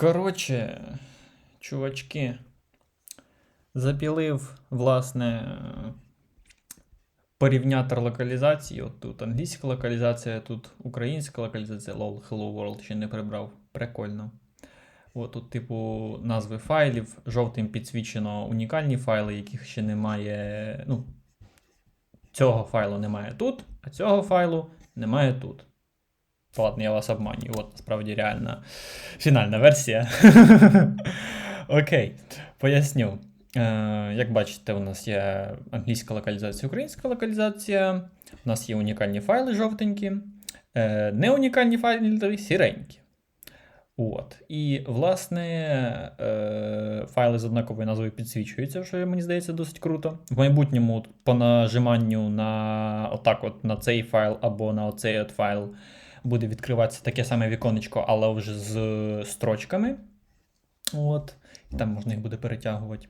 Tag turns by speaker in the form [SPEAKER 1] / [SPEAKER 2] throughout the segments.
[SPEAKER 1] Коротше, чувачки, запілив, власне, порівнятор локалізації. От тут англійська локалізація, тут українська локалізація. Lol, Hello World ще не прибрав. Прикольно. От тут, типу, назви файлів. Жовтим підсвічено унікальні файли, яких ще немає. Ну, цього файлу немає тут, а цього файлу немає тут. Ладно, я вас обманюю. От насправді реальна фінальна версія. Окей, поясню. Е, Як бачите, у нас є англійська локалізація, українська локалізація. У нас є унікальні файли жовтенькі, е, неунікальні файли сіренькі. От. І, власне, е, файли з однаковою назвою підсвічуються, що мені здається досить круто. В майбутньому по нажиманню на отак от на цей файл або на оцей от файл буде відкриватися таке саме віконечко, але вже з строчками. От. І там можна їх буде перетягувати.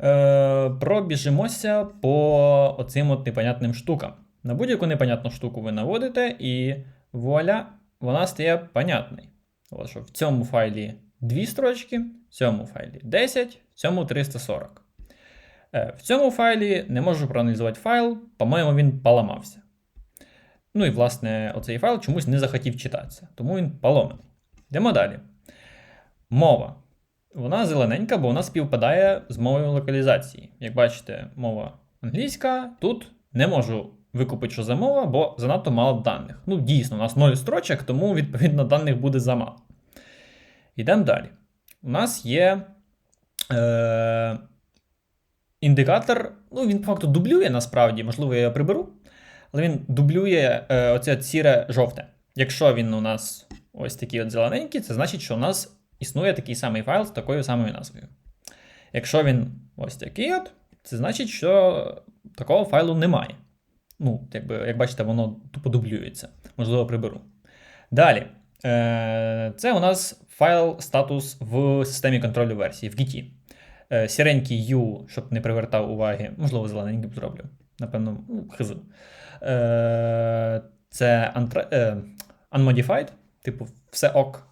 [SPEAKER 1] Е, Пробіжимося по оцим от непонятним штукам. На будь-яку непонятну штуку ви наводите, і вуаля, вона стає понятною. От що в цьому файлі 2 строчки, в цьому файлі 10, в цьому 340. Е, В цьому файлі не можу проаналізувати файл, по-моєму, він поламався. Ну і, власне, оцей файл чомусь не захотів читатися, тому він поломаний. Йдемо далі. Мова. Вона зелененька, бо вона співпадає з мовою локалізації. Як бачите, мова англійська, тут не можу викупити, що за мова, бо занадто мало даних. Ну, дійсно, у нас 0 строчок, тому, відповідно, даних буде замало. Йдемо далі. У нас є е, індикатор, ну, він по факту дублює насправді, можливо, я його приберу. Але він дублює е, оце сіре жовте. Якщо він у нас ось такий от зелененький, це значить, що у нас існує такий самий файл з такою самою назвою. Якщо він ось такий от, це значить, що такого файлу немає. Ну, якби, як бачите, воно тупо дублюється. Можливо, приберу. Далі. Е, Це у нас файл статус в системі контролю версії в Git. Е, Сіренький U, щоб не привертав уваги, можливо, зелененьким зроблю. Напевно, ну, хз. Е, Це е, unmodified, типу, все ок.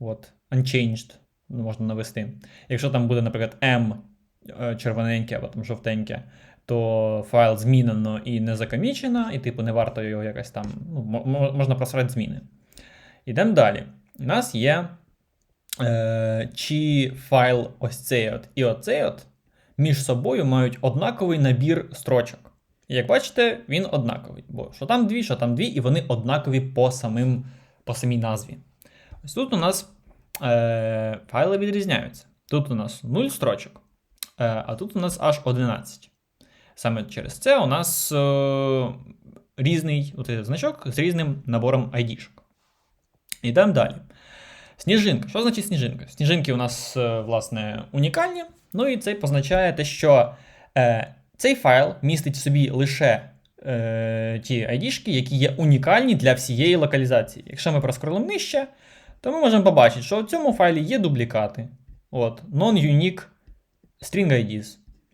[SPEAKER 1] От, unchanged можна навести. Якщо там буде, наприклад, M е, червоненьке або там жовтеньке, то файл змінено і не закомічено, і, типу, не варто його якось там. ну, Можна просрати зміни. Ідемо далі. У нас є е, чи файл ось цей от і оцей от між собою мають однаковий набір строчок. І як бачите, він однаковий. Бо що там дві, що там дві, і вони однакові по, самим, по самій назві. Ось тут у нас е, файли відрізняються. Тут у нас 0 строчок, е, а тут у нас аж 11. Саме через це у нас е, різний от значок з різним набором ID-шок. Йдемо далі. Сніжинка. Що значить сніжинка? Сніжинки у нас, е, власне, унікальні. Ну і це позначає те, що е, цей файл містить в собі лише е, ті ID-шки, які є унікальні для всієї локалізації. Якщо ми проскролимо нижче, то ми можемо побачити, що в цьому файлі є дублікати. От, Non-unique string IDs.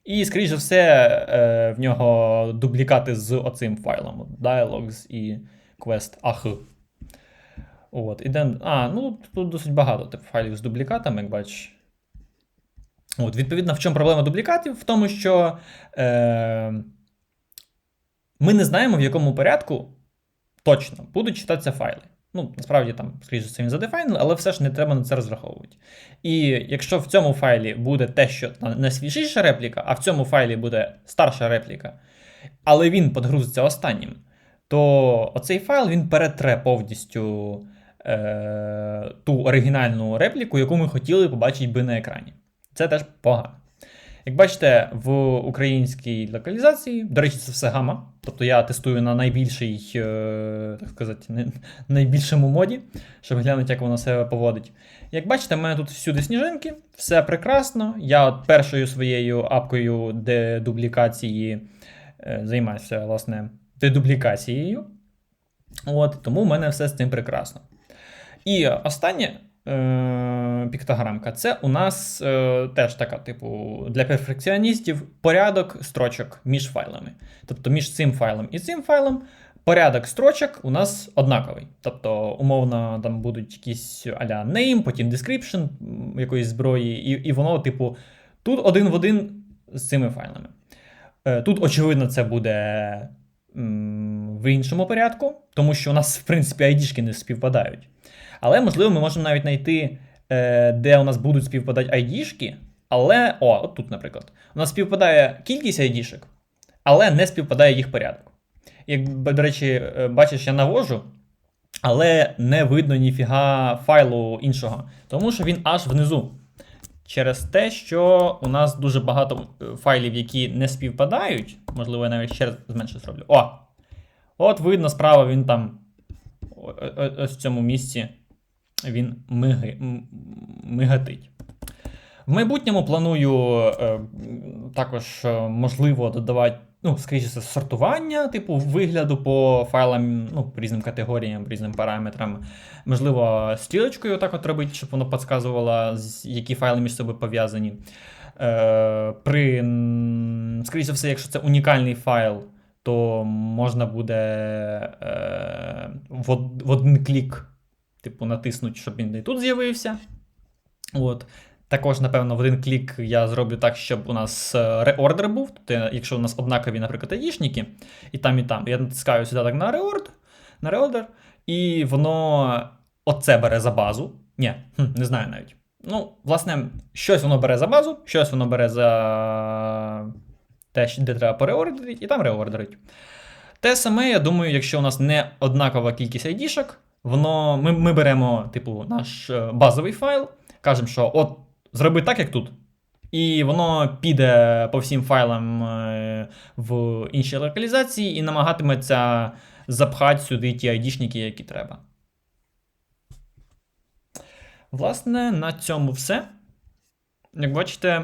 [SPEAKER 1] І, скоріш за все, е, в нього дублікати з оцим файлом. Dialogs і Quest AH. От, ідем... А, ну тут досить багато типу, файлів з дублікатами, як бачиш. От, відповідно, в чому проблема дублікатів? В тому, що е, ми не знаємо, в якому порядку точно будуть читатися файли. Ну, насправді там, скоріше за все, він задефайнили, але все ж не треба на це розраховувати. І якщо в цьому файлі буде те, що найсвіжіша репліка, а в цьому файлі буде старша репліка, але він подгрузиться останнім, то оцей файл він перетре повністю е, ту оригінальну репліку, яку ми хотіли побачити би на екрані. Це теж погано. Як бачите, в українській локалізації, до речі, це все гама. Тобто я тестую на найбільший, е, так сказати, найбільшому моді, щоб глянути, як воно себе поводить. Як бачите, в мене тут всюди сніжинки, все прекрасно. Я от першою своєю апкою дедублікації е, займаюся, власне, дедублікацією. От, тому в мене все з цим прекрасно. І останнє е, піктограмка це у нас е, теж така, типу, для перфекціоністів порядок строчок між файлами. Тобто між цим файлом і цим файлом порядок строчок у нас однаковий. Тобто, умовно, там будуть якісь аля name, потім description якоїсь зброї, і, і воно, типу, тут один в один з цими файлами. Е, Тут, очевидно, це буде в іншому порядку, тому що у нас, в принципі, ID-шки не співпадають. Але, можливо, ми можемо навіть знайти, е, де у нас будуть співпадати ID-шки, але, о, от тут, наприклад, у нас співпадає кількість ID-шок, але не співпадає їх порядок. Як, до речі, е, бачиш, я навожу, але не видно ніфіга файлу іншого, тому що він аж внизу. Через те, що у нас дуже багато е, файлів, які не співпадають. Можливо, я навіть ще раз зменше зроблю. О! От видно, справа він там. Ось в цьому місці він мигатить. В майбутньому планую е, також, е, можливо, додавати, ну, скоріше, сортування, типу, вигляду по файлам, ну, по різним категоріям, різним параметрам. Можливо, стрілочкою так от робити, щоб воно підказувало, які файли між собою пов'язані. Е, при, скоріше все, якщо це унікальний файл, то можна буде е, в, один клік, типу, натиснути, щоб він і тут з'явився. От. Також, напевно, в один клік я зроблю так, щоб у нас е, реордер був. Тобто, якщо у нас однакові, наприклад, аїшники, і там, і там, я натискаю сюди так на реорд, на реордер, і воно оце бере за базу. Ні, не знаю навіть. Ну, власне, щось воно бере за базу, щось воно бере за те, де треба переордерити, і там реордерить. Те саме, я думаю, якщо у нас не однакова кількість айдішок, воно, ми, ми беремо, типу, наш е, базовий файл, кажемо, що от зроби так, як тут. І воно піде по всім файлам е, в іншій локалізації і намагатиметься запхати сюди ті айдішники, які треба. Власне, на цьому все. Як бачите,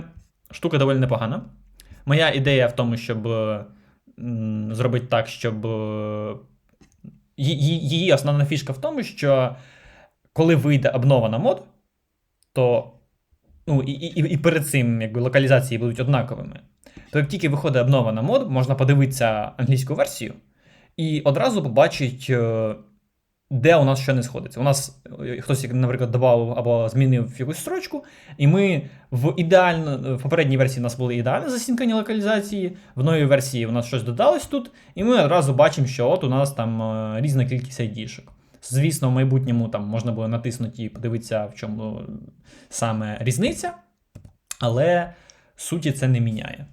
[SPEAKER 1] штука доволі непогана. Моя ідея в тому, щоб е, зробити так, щоб. е, Її основна фішка в тому, що коли вийде обнова мод, то ну, і, і, і перед цим якби, локалізації будуть однаковими. То як тільки виходить обнова мод, можна подивитися англійську версію і одразу побачить, е, де у нас що не сходиться. У нас е, хтось, наприклад, додав або змінив якусь строчку, і ми в ідеально в попередній версії у нас були ідеально засінкані локалізації, в новій версії у нас щось додалось тут, і ми одразу бачимо, що от у нас там е, різна кількість айдішок. Звісно, в майбутньому там можна було натиснути і подивитися, в чому саме різниця, але суті це не міняє.